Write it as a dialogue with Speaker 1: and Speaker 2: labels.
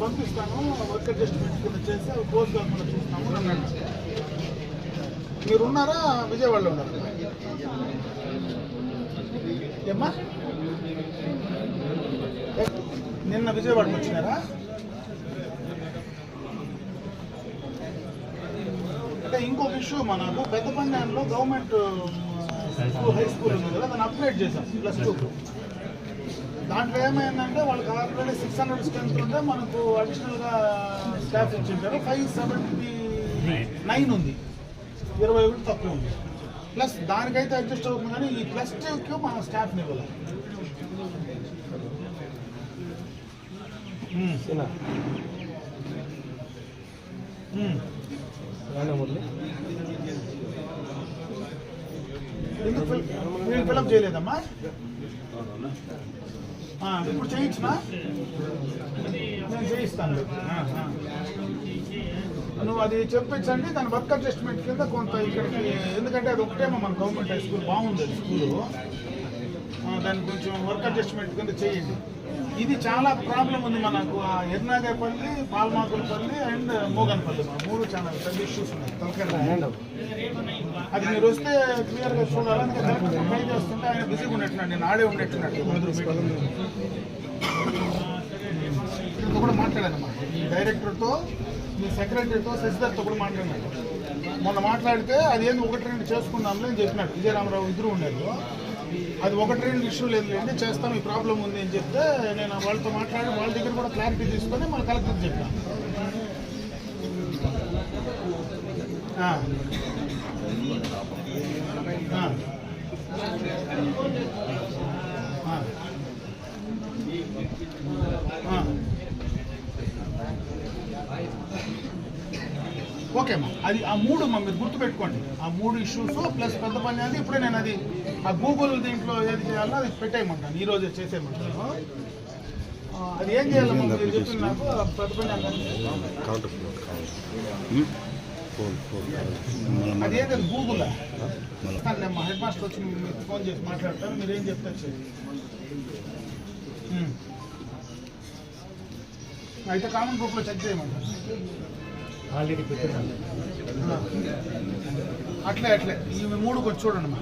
Speaker 1: పంపిస్తాను work adjustment కింద చేసి అవి క్లోజ్ కాకుండా చూస్తాము. అని అన్నాడు మీరు ఉన్నారా విజయవాడలో ఉన్నారు? ఏమ్మా? నిన్న విజయవాడకి వచ్చినారా? అంటే ఇంకొక ఇష్యూ మనకు పెద్ద పండ్యాలలో గవర్నమెంట్ స్కూల్ హై స్కూల్ ఉంది కదా దాన్ని అప్గ్రేడ్ చేశాం ప్లస్ టూ. దాంట్లో ఏమైందంటే వాళ్ళకి ఆల్రెడీ సిక్స్ హండ్రెడ్ స్ట్రెంత్ ఉంటే మనకు అడిషనల్గా స్టాఫ్ ఇచ్చింటారు ఫైవ్ సెవెంటీ నైన్ ఉంది. ఇరవై ఒకటి తక్కువ ఉంది. ప్లస్ దానికైతే అడ్జస్ట్ అవుతుంది కానీ ఈ ప్లస్ టూకి మనం స్టాఫ్ని ఇవ్వాలి ఉమ్. ఉమ్. ఎందుకు ఫిల్- మీరు ఫిలప్ చేయలేదమ్మా? ఇప్పుడు చేయించునా? నేను చేయిస్తాను. నువ్వు అది చెప్పించండి దాని వర్క్ అడ్జస్ట్మెంట్ కింద కొంత ఇక్కడికి ఎందుకంటే అది ఒకటేమో మన గవర్నమెంట్ హై స్కూల్ బాగుంది స్కూలు. దాన్ని కొంచెం వర్క్ అడ్జస్ట్మెంట్ కింద చేయండి. ఇది చాలా ప్రాబ్లం ఉంది మనకు ఆ ఎర్నాగపల్లి పాల్మాకులపల్లి అండ్ మోగన్పల్లి. మన మూడు చాలా పెద్ద ఇష్యూస్ ఉన్నాయి. తలకాయ అది మీరు వస్తే క్లియర్గా చూడాలి అందుకే కలెక్టర్ ట్రై ఆయన బిజీగా ఉన్నట్టున్నాడు నేను ఆడే ఉండేట్టున్నాడు కూడా మాట్లాడానమ్మా డైరెక్టర్తో మీ సెక్రటరీతో శశిధర్తో కూడా మాట్లాడినాడు మొన్న మాట్లాడితే అది ఏంది ఒకటి రెండు చేసుకుందాంలే అని చెప్పినాడు. విజయరామరావు ఇద్దరు ఉండేది అది ఒకటి రెండు ఇష్యూ లేదు లేండి చేస్తాం ఈ ప్రాబ్లం ఉంది అని చెప్తే నేను వాళ్ళతో మాట్లాడి వాళ్ళ దగ్గర కూడా క్లారిటీ తీసుకొని మళ్ళీ కలెక్టర్ చెప్పాను ఆ. ఆ. ఆ. ఆ. ఓకే అమ్మా. అది ఆ మూడు అమ్మా మీరు గుర్తుపెట్టుకోండి. ఆ మూడు ఇష్యూస్ ప్లస్ పెద్ద పని అది ఇప్పుడే నేను అది ఆ గూగుల్ దీంట్లో ఏది చేయాలో అది పెట్టేయమంటాను. ఈ రోజే చేసేయమంటాను. ఆ, అది ఏం చేయాలమ్మా మీరు నాకు పెద్ద పని అన్నది.
Speaker 2: కౌంటర్ ఫ్లోర్ ఫోన్ ఫోన్
Speaker 1: అది ఏంటది గూగుల్ మా హెడ్ మాస్టర్ వచ్చి మీకు ఫోన్ చేసి మాట్లాడతారు మీరు ఏం చెప్తారు అయితే కామన్ గ్రూప్లో చెక్ చేయమంటారు?
Speaker 3: ఆల్రెడీ పెట్టాను.
Speaker 1: అట్లే అట్లే. ఇవి మూడు కొంచెం చూడండి మా